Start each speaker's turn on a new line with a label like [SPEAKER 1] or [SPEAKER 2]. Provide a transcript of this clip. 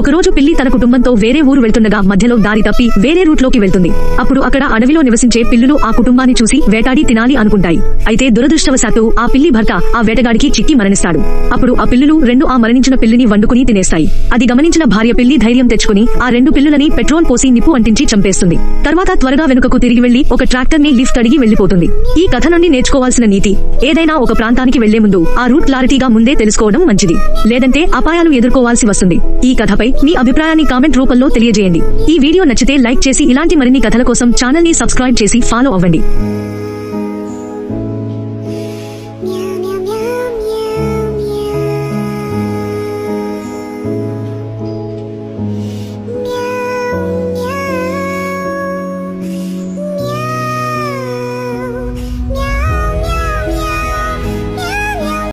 [SPEAKER 1] ఒకరోజు పిల్లి తన కుటుంబంతో వేరే ఊరు వెళ్తుండగా మధ్యలో దారి తప్పి వేరే రూట్లోకి వెళ్తుంది. అప్పుడు అక్కడ అడవిలో నివసించే పిల్లులు ఆ కుటుంబాన్ని చూసి వేటాడి తినాలి అనుకుంటాయి. అయితే దురదృష్టవశాత్తు ఆ పిల్లి భర్త ఆ వేటగాడికి చిక్కి మరణిస్తాడు. అప్పుడు ఆ పిల్లులు రెండు ఆ మరణించిన పిల్లిని వండుకుని తినేస్తాయి. అది గమనించిన భార్య పిల్లి ధైర్యం తెచ్చుకుని ఆ రెండు పిల్లులని పెట్రోల్ పోసి నిప్పు అంటించి చంపేస్తుంది. తర్వాత త్వరగా వెనుకకు తిరిగి వెళ్ళి ఒక ట్రాక్టర్ని లిఫ్ట్ అడిగి వెళ్ళిపోతుంది ఈ కథ నుండి నేర్చుకోవాల్సిన నీతి ఏదైనా ఒక ప్రాంతానికి వెళ్ళే ముందు ఆ రూట్ క్లారిటీగా ముందే తెలుసుకోవడం మంచిది. లేదంటే అపాయాలు ఎదుర్కోవాల్సి వస్తుంది. ఈ కథపై మీ అభిప్రాయాన్ని కామెంట్ రూపంలో తెలియజేయండి ఈ వీడియో నచ్చితే లైక్ చేసి ఇలాంటి మరిన్ని కథల కోసం ఛానల్ని సబ్స్క్రైబ్ చేసి ఫాలో అవ్వండి.